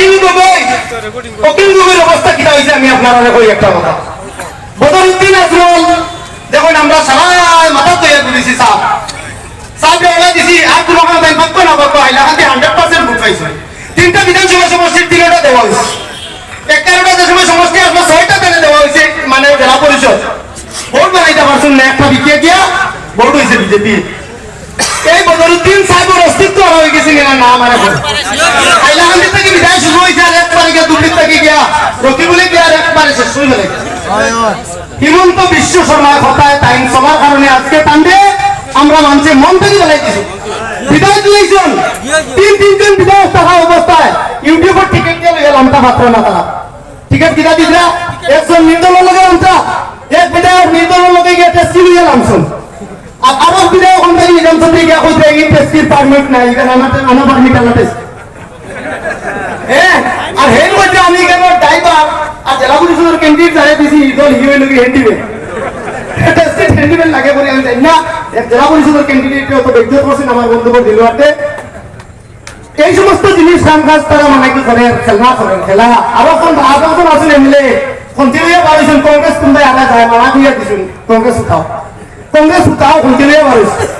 অকিল গগৈ অকিল গগৈর অবস্থা কিটা হয়েছে আমি আপনারা কই একটা কথা। বদরুদ্দিন আজমল দেখুন আমরা সবাই মাথা তৈরি করেছি সাহ সাহেব ওলা দিছি আর কোনো কোনো তাই পক্ষ না পক্ষ হাইলাকান্দি হান্ড্রেড পার্সেন্ট ভোট পাইছে। তিনটা বিধানসভা সমষ্টির তিনটা দেওয়া হয়েছে এগারোটা যে সময় সমষ্টি আসলো ছয়টা তেনে দেওয়া হয়েছে মানে জেলা পরিষদ ভোট বানাইতে পারছেন না? একটা বিকে গিয়া ভোট হয়েছে বিজেপি এই সাহেবের অস্তিত্ব হয়ে গেছে কিনা না মানে থেকে বিদায় শুরু হয়েছে আর একবারে থেকে গিয়া? আর একবারে শেষ হয়ে হিমন্ত বিশ্ব শর্মা কথায় টাইম সবার কারণে আজকে টানবে আমরা মন থেকে বিদায় দিয়েছেন। তিন তিনজন বিদায় থাকা অবস্থায় ইউটিউবের টিকিট দিয়ে লইয়া লামটা না তারা। টিকিট কিনা দিদরা একজন নির্দলের লগে লামটা। এক বিধায়ক নির্দলের লগে গিয়ে টেস্টি লইয়া লামছেন। আর আরও বিধায়ক আমরা এই জানছেন যে গিয়া কইতে এই টেস্টির পারমিট নাই এখানে আমার আমার পারমিট আলা টেস্ট হ্যাঁ আর হেন মধ্যে আমি কেন ড্রাইভার আর জেলা পরিষদের ক্যান্ডিডেট যারা দিছি দল হিরো লোক হেন দিবে টেস্টেড হ্যান্ডিমেল লাগে বলে আমি জানি না এক জেলা পরিষদের ক্যান্ডিডেট অত ব্যক্তিগত করছেন আমার বন্ধুবর দিলুয়াতে এই সমস্ত জিনিস কাম কাজ তারা মানে কি করে খেলা করেন খেলা আরও কোন আরও কোন আসলে মিলে কন্টিনিউ পারিছেন কংগ্রেস কোনটাই আগা যায় মানা দিয়ে দিছেন কংগ্রেস উঠাও কংগ্রেস উঠাও কন্টিনিউ পারিছে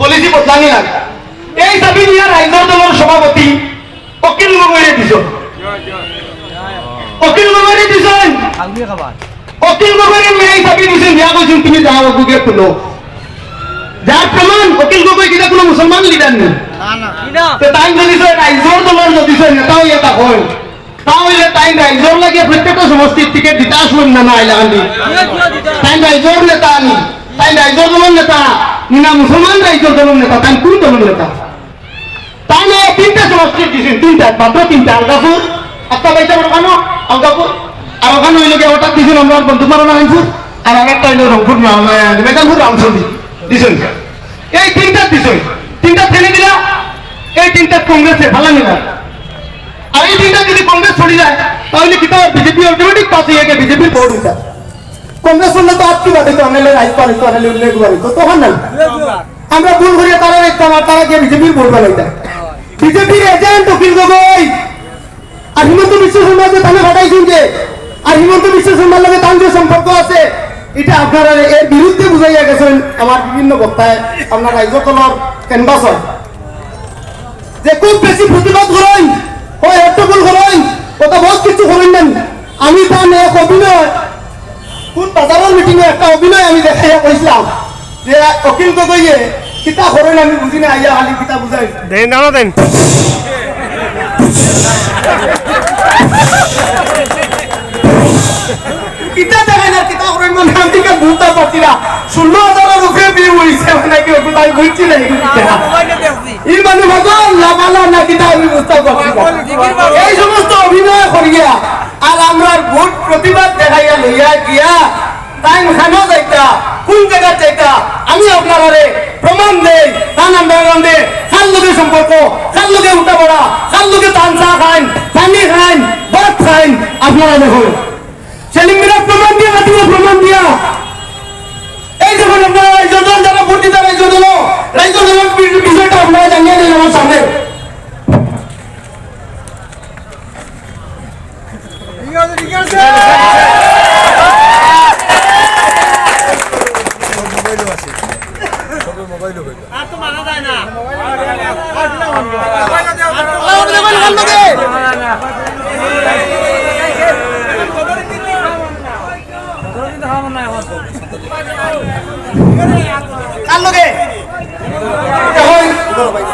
পলিসি বদলানি লাগে। এই চাবি নিয়ে রাইজর দলের সভাপতি অকিল গগৈরে দিছ। অকিল গগৈরে দিছেন অকিল গগৈরে মেয়ে এই চাবি দিছেন দিয়া কইছেন তুমি যাও গুগে খুলো যার প্রমাণ অকিল গগৈ কিনা কোনো মুসলমান লিডার নেই তাই যদি রাইজর দলের যদি নেতাও এটা হয়। তাহলে তাই রাইজর লাগে প্রত্যেকটা সমষ্টির টিকিট দিতে আসবেন না না আইলাকান্দি তাই রাইজর নেতা আনি তাই রাইজর দলের নেতা না মুসলমান রাইজর দলের নেতা, তাই কোন দলের নেতা? তাই না, তিনটা সমষ্টির দিছেন তিনটা, মাত্র তিনটা আলগাপুর একটা বাইটা ওখানো আলগাপুর আর ওখানে হইলে গিয়ে ওটা দিছেন আমরা বন্ধু মারা নারায়ণপুর আর আরেকটা হইল রংপুর মেঘালপুর রামচন্দ্রী দিছেন এই তিনটা দিছেন তিনটা ফেলে দিলা, এই তিনটা কংগ্রেসে ভালো নিলা আর এই তিনটা যদি কংগ্রেস ছড়ি যায়, তাহলে কি তো বিজেপি অটোমেটিক পাস হয়ে গিয়ে বিজেপির ভোট উঠা। কংগ্রেস করলে তো আজকে বাদে তো আনলে রাইট পারে তো আনলে উল্লেখ করে তো তখন নাই। আমরা ভুল করিয়া তারা দেখতাম আর তারা গিয়ে বিজেপির ভোট বানাইতাম বিজেপির এজেন্ট অখিল গগৈ। আর হিমন্ত বিশ্ব শর্মা যে তাহলে ঘটাইছেন যে, আর হিমন্ত বিশ্ব শর্মার লগে যে সম্পর্ক আছে, এটা আপনারা এর বিরুদ্ধে বুঝাইয়া গেছেন আমার বিভিন্ন বক্তায়, আপনার রাজ্য দলের ক্যানভাসর যে খুব বেশি প্রতিবাদ করেন, হয় হট্টগোল করেন কত বহুত কিছু করেন আমি তার এক অভিনয় কোন বাজারের মিটিংয়ে একটা অভিনয় আমি দেখাইয়া কইছিলাম যে অখিল গগৈয়ে কিতা করেন আমি বুঝি না আইয়া খালি কিতা বুঝাই দেন দাও দেন। কিতা দেখেন আর কিতা করেন মানে আমি কে বুঝতে পারছি না ষোলো হাজারের উপরে বিয়ে হয়েছে মানে কি ওগুলো আমি বুঝছি না ই মানে ভাগল লামালা না কিতা আমি বুঝতে পারছি না এই সমস্ত অভিনয় করিয়া আর আমরা ভোট প্রতিবাদ লইয়া গিয়া টাইম খানো যাইতা, কোন জায়গা যাইতা, আমি আপনারে প্রমাণ দেই, তার নাম বেড়ান দে কার লোকের সম্পর্ক কার লোকে উঠা পড়া কার লোকে তান চা খাইন, পানি খাইন, ভাত খাইন, আপনারা দেখুন। সেলিমিরা প্রমাণ দিয়া রাতিগুলো প্রমাণ দিয়া। এই যখন আপনারা রাজ্য দল, যারা ভোট দিতে রাজ্য দল রাজ্য দলের বিষয়টা আপনারা জানিয়ে দিলেন আমার সামনে। ঠিক আছে ঠিক আছে। হইল আর তো মানা যায় না। কার লগে? হ্যাঁ, হ্যাঁ।